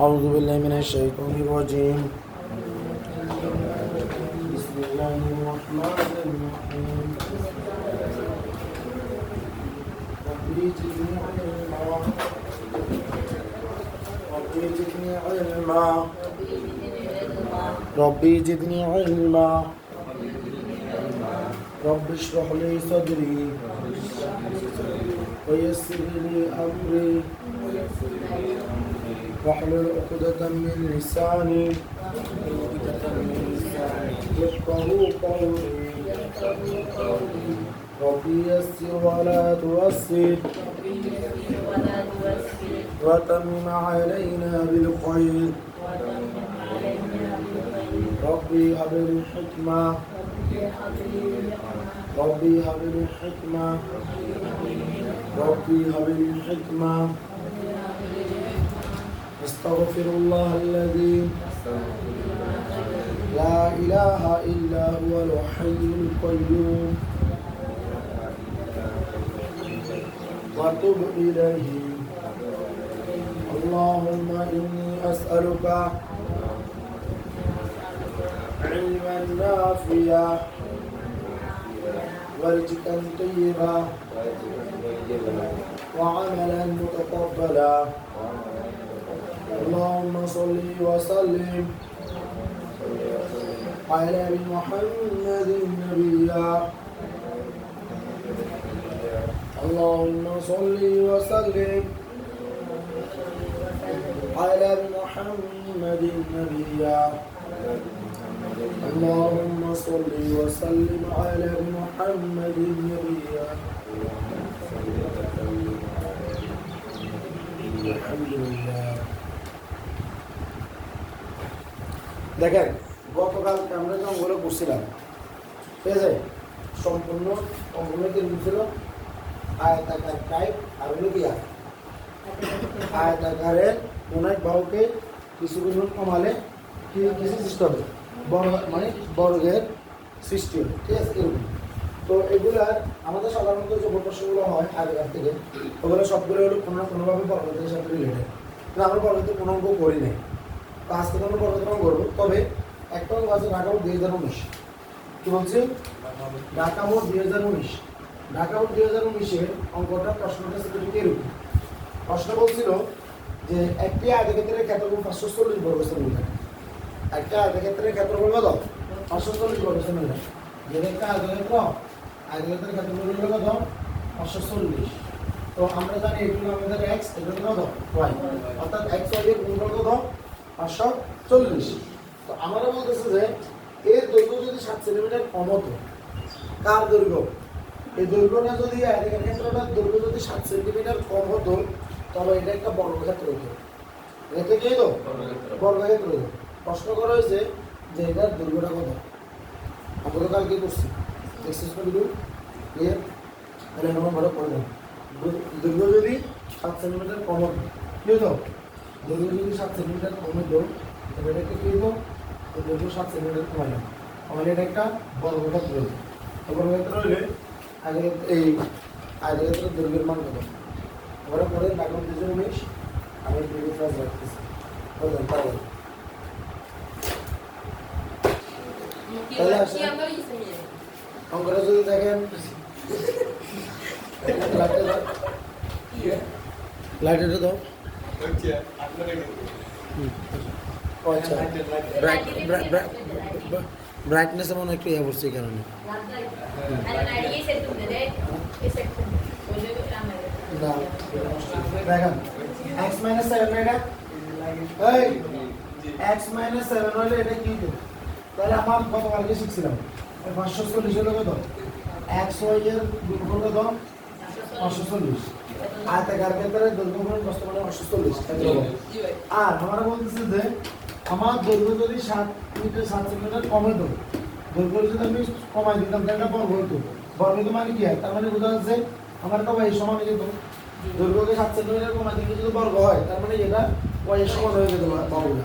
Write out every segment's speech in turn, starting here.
أعوذ بالله من الشيطان الرجيم. بسم الله الرحمن الرحيم. علما ربي زدني علما ربي زدني علما. رب اشرح لي صدري. ويسر لي أمري. واحلل عقدة من لساني. يفقهوا قولي. ربي يسر ولا تعسر وتمم علينا بالخير. ربي هب لي الحكمة ربي هب لي الحكمة ربي هب لي الحكمة أستغفر الله الذي لا إله إلا هو الحي القيوم. وتب إليه. اللهم إني أسألك علما نافعا ورزقا طيبا وعملا متقبلا. اللهم صل وسلم على محمد نبيا اللهم صل وسلم على محمد نبيا اللهم صل وسلم على محمد نبيا الحمد لله. দেখেন গতকালকে আমরা যে অঙ্গগুলো করছিলাম ঠিক আছে? সম্পূর্ণ অঙ্গগুলো কিন্তু ছিল আয়তাকার টাইপ আর হলো আয়তাকারের অনেক বাহুকে কিছু কিছু কমালে কিছু সৃষ্টি হবে? বড় মানে বর্গের সৃষ্টি হবে। ঠিক আছে? তো এগুলার আমাদের সাধারণত যে প্রশ্নগুলো হয় আগেকার থেকে, ওগুলো সবগুলো কোনো না কোনোভাবে পরবর্তীর সাথে রিলেটেড আমরা পরবর্তী কোনো অঙ্ক করি নাই। আজকে আমরা পরবর্তী করব। তবে একটা আছে ঢাকা দুই হাজার উনিশ। কি বলছি? ঢাকা বোর্ড দুই হাজার উনিশ। ঢাকা বোর্ড দুই হাজার উনিশের অঙ্কটা প্রশ্নটা ছিল এরকম প্রশ্ন বলছিল যে একটি আয়তক্ষেত্রের ক্ষেত্রফল পাঁচশো চল্লিশ বর্গ সেন্টিমিটার। একটা আয়তক্ষেত্রের ক্ষেত্রফল কত? পাঁচশো চল্লিশ বর্গ সেন্টিমিটার। যেটা একটা আয়তক্ষেত্র, আয়তক্ষেত্রের ক্ষেত্রফল কত? পাঁচশো চল্লিশ। তো আমরা জানি এগুলো আমাদের এক্স এগুলো কত? ওয়াই অর্থাৎ এক্স ওয়াই এর গুণফল কত? পাঁচশো চল্লিশ। তো আমরা বলতেছে যে এর দৈর্ঘ্য যদি সাত সেন্টিমিটার কম হতো কার দৈর্ঘ্য? এই দৈর্ঘ্যটা যদি আয়তক্ষেত্রের ক্ষেত্রটার দৈর্ঘ্য যদি সাত সেন্টিমিটার কম হতো তবে এটা একটা বর্গক্ষেত্র হতো এটা কি তো বর্গক্ষেত্র। হতো প্রশ্ন করা হয়েছে যে এটার দৈর্ঘ্যটা কত? আমরা কালকে করছি। এক্সেস করে দিন ক্লিয়ার তাহলে আমরা ভালো করে দেন দৈর্ঘ্য যদি সাত সেন্টিমিটার কম হতো কি হতো দৈর্ঘ্য যদি সাত সেন্টিমিটার কম হতো তবে এটা কি হতো দৈর্ঘ্য সাত সেন্টিমিটার কমাইল কমাইলে এটা একটা বর্গক্ষেত্র তো বর্গক্ষেত্র হলে আগে এই আয়তক্ষেত্রের দৈর্ঘ্যের মান কত আমরা পরে লাগাম দুজন উনিশ আমি দুটো ক্লাস রাখতেছি বলবেন তাহলে অঙ্কটা যদি দেখেন। লাইটারটা দাও। আচ্ছা। ব্রাইটনেস এমন একটু ইয়ে করছে এই কারণে। এক্স মাইনাস সেভেন এটা এই এক্স মাইনাস সেভেন হলে এটা কি তাহলে আমার কত কালকে শিখছিলাম। পাঁচশো চল্লিশ হলো কত? এক্স ওয়াই এর গুণফল কত? পাঁচশো চল্লিশ। আয়তাকার ক্ষেত্রে দৈর্ঘ্য গুণ কষ্ট মানে চল্লিশ আর আমরা বলতেছি যে আমার দৈর্ঘ্য যদি সাত মিটার সাত সেন্টিমিটার কমে তো দৈর্ঘ্য যদি আমি কমাই দিতাম তাহলে বর্গ হতো। বর্গ তো মানে কি হয়? তার মানে বোঝা যাচ্ছে আমার তো এই সমান যেত। দৈর্ঘ্যকে সাত সেন্টিমিটার কমাই দিলে যদি বর্গ হয় তার মানে এটা ওয়াই সমান হয়ে যেত বাহুটা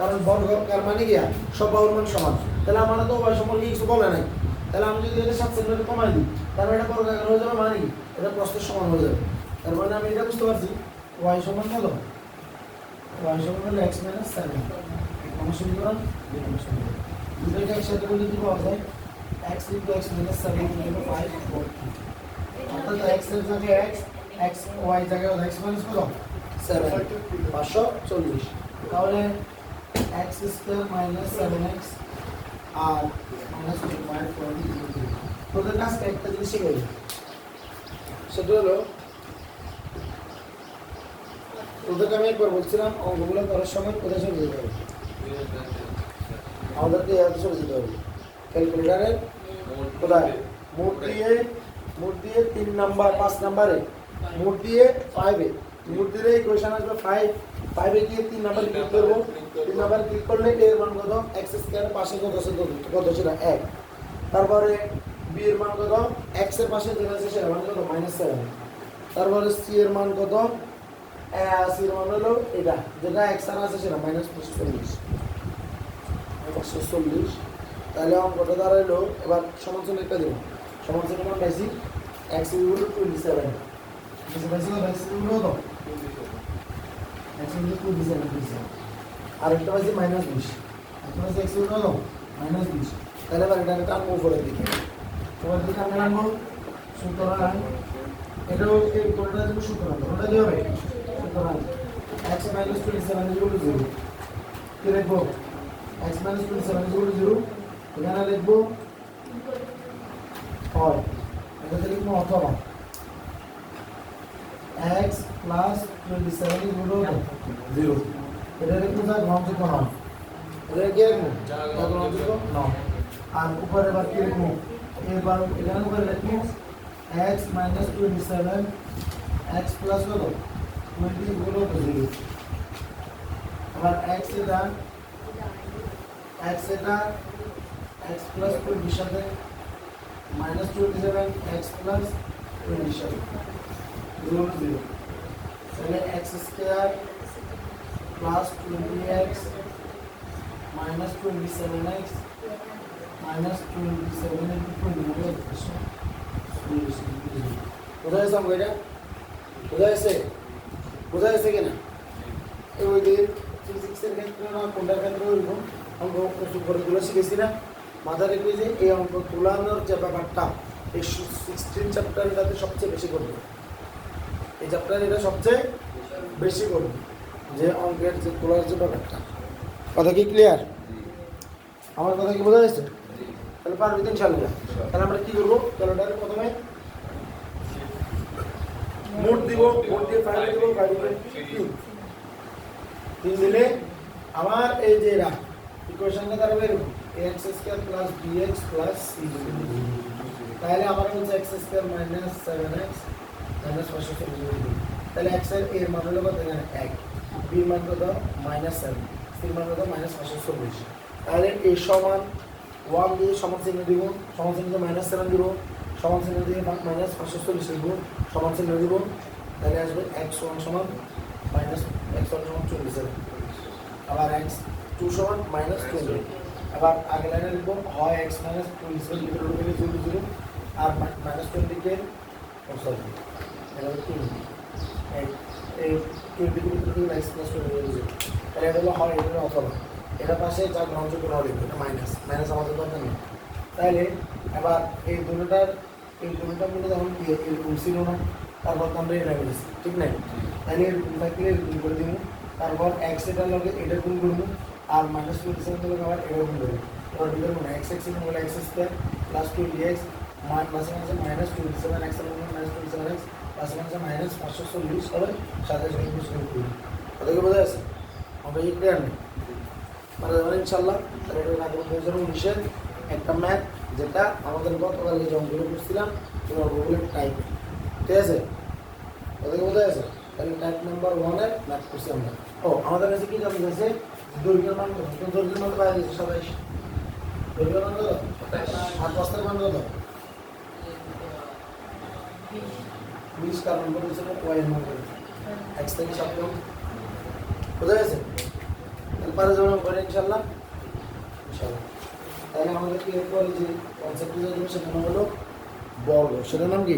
কারণ বর্গ তার মানে কি সব বাহুর মান সমান। তাহলে আমার তো ওয়াই সমান কিছু বলে নাই। তাহলে আমি যদি এটা সাত সেন্টিমিটার কমাই দিই তার মানে এটা বর্গ আকার হয়ে যাবে মানে এটা প্রস্থের সমান হয়ে যাবে। তার মানে আমি এটা বুঝতে পারছি। ওয়াই সমান কত? ওয়াই সমান হলো এক্স মাইনাস সেভেন এক নম্বর সমীকরণ দুই নম্বর সমীকরণ। দুটোকে একসাথে করলে কি পাওয়া যায়? X into x minus seven into five four অর্থাৎ এক্সের জায়গায় এক্স এক্স ওয়াই জায়গায় এক্স মাইনাস কত? সেভেন পাঁচশো চল্লিশ। তাহলে x square minus seven x আর মাইনাস ফাইভ ফোর তোদের কাছে একটা জিনিস শিখে সেটা হলো তোদেরকে আমি একবার বলছিলাম অঙ্কগুলো করার সময় কোথায় চলে যেতে হবে? আমাদেরকে এত চলে যেতে হবে। ক্যালকুলেটারের কোথায়? মোট দিয়ে মোট দিয়ে তিন নাম্বার, পাঁচ নাম্বারে। মোট দিয়ে ফাইভে মোট দিলে ইকুয়েশন আসবে ফাইভ ফাইভে গিয়ে তিন নাম্বার ক্লিক করব। তিন নাম্বার ক্লিক করলে এর মান কত? এক্স স্কোয়ারের পাশে কত কত- ছিল? এক। তারপরে বি এর মান কত? এক্সের পাশে যেটা আছে সেটা মান কত? মাইনাস সেভেন তারপরে সি এর মান কত? এর মান হলো এটা যেটা এক্স আর আছে সেটা মাইনাস পঁচিশ চল্লিশ পাঁচশো চল্লিশ তাহলে অঙ্কটা দাঁড়াইলো এবার সমালোচনা একটা দেবো সমালোচনা মান পাইছি এক্স টু টোয়েন্টি সেভেন আরেকটা পাইছি মাইনাস বিশ। একটা পাইছি এক্স কত মাইনাস বিশ। তাহলে এবার এটা একটা আনব উপরের দিকে উপরের দিকে আমরা আনব সুতরাং এটাও এই কোনটা দেবো সুতরাং কোনটা কি হবে সুতরাং x minus twenty seven equal to zero কি লিখব x minus twenty seven equal to zero এখানে লিখব হয় এটাতে লিখব অথবা x plus twenty seven equal to zero এটা লিখব যা গ্রহণযোগ্য নয় এটা কি লিখব যা গ্রহণযোগ্য নয় আর উপরে এবার কি লিখব এবার এখানে উপরে লিখব x minus twenty seven x plus কত টোয়েন্টি ইকুয়াল টু জিরো আবার এক্স এটা এক্স এটা এক্স প্লাস টোয়েন্টির সাথে minus twenty seven x plus টোয়েন্টির সাথে জিরো জিরো তাহলে x square plus twenty x minus twenty seven x minus twenty seven into twenty বোঝা গেছে আমাকে এটা বোঝা গেছে কিনা? ওই দিন ফিজিক্সের ক্ষেত্রে না কোনটার ক্ষেত্রে ওইরকম অঙ্ক করে শিখেছি না? মাথা রেখে যে এই অঙ্ক তুলানোর যে ব্যাপারটা এই সিক্সটিন চ্যাপ্টারটাতে সবচেয়ে বেশি করবে। এই চ্যাপ্টার এটা সবচেয়ে বেশি করবে যে অঙ্কের যে তোলার যে ব্যাপারটা। কথা কি ক্লিয়ার আমার কথা কি বোঝা যাচ্ছে? তাহলে পারবি তো ইনশাল্লাহ তাহলে আমরা কি করব? ক্যালেন্ডারে প্রথমে মোট দিব মোট দিয়ে ফাইভ দিব ফাইভ তিন দিলে আমার এই যে এরা ইকুয়েশনটা দাঁড়াবে এরকম x square plus b x plus c তাহলে আমার হচ্ছে x square minus seven x minus পাঁচশো চল্লিশ তাহলে এক্সের এর মান হলো কত? এক। বির মান কত? মাইনাস সেভেন সির মান কত? মাইনাস পাঁচশো চল্লিশ তাহলে এই সমান ওয়ান দিয়ে সমান চিহ্ন দিব, সমান চিহ্ন মাইনাস সেভেন দিব। সমান চিহ্ন দিয়ে মাইনাস পাঁচশো চল্লিশ দিব সমান চিহ্ন দিব তাহলে আসবে এক্স ওয়ান সমান মাইনাস ওয়ান সমান চল্লিশ সেভেন আবার এক্স টু সমান মাইনাস টোয়েন্টি আবার আগে লাইনে লিখব হয় এক্স মাইনাস লিখে রোড থেকে জিরো জিরো আর মাইনাস টোয়েন্টিকে সরি এটা হলো টোয়েন্টি এই টোয়েন্টি থেকে ভিতরে এক্স প্লাস টোয়েন্টি জিরো তাহলে এটা হলো হয় এটা অথবা। এটা পাশে যা গ্রহণযোগ্য লিখব এটা মাইনাস মাইনাস আমাদের দরকার নেই। তাহলে এবার এই দুটোটার এই দুটোটার মধ্যে যখন কি এরকম ছিল না তারপর তো আমরা এটা করেছি ঠিক নাই তাহলে এরকম থাকলে এরকম করে দিব তারপর এক্স এটার লগে এটা গুণ করব আর মাইনাস টোয়েন্টি সেভেন লগে আবার এটা গুণ করব এবার বিটার গুণ এক্স এক্সের বলে x square plus twenty x minus minus minus twenty seven x minus twenty seven x plus minus minus পাঁচশো চল্লিশ হবে সাতাশ চল্লিশ কুড়ি ওদেরকে বোঝা যাচ্ছে আমরা এই ক্লিয়ার নেই মানে ইনশাল্লাহ তাহলে এটা না করুন দুই হাজার উনিশের একটা ম্যাথ যেটা আমাদের গতকালকে যে অঙ্কগুলো করছিলাম সেই অঙ্কগুলো টাইপ ঠিক আছে? ওদেরকে বোঝা গেছে তাহলে টাইপ নাম্বার ওয়ানের ম্যাথ করছি আমরা। ও আমাদের কাছে কি জানতে চাইছে দৈর্ঘ্যের মান দৈর্ঘ্যের মান বাইরে গেছে সাতাইশ। দৈর্ঘ্যের মান কত? আর প্রস্তের মান কত? বিশ কারণ করেছে ওয়াইয়ের মান করেছে এক্স থেকে সাত বোঝা গেছে? তারপরে যেমন করে ইনশাল্লাহ? ইনশাল্লাহ। তাহলে আমাদেরকে এরপরে যে কনসেপ্টটা সেটা হলো বর্গ সেটার নাম কি?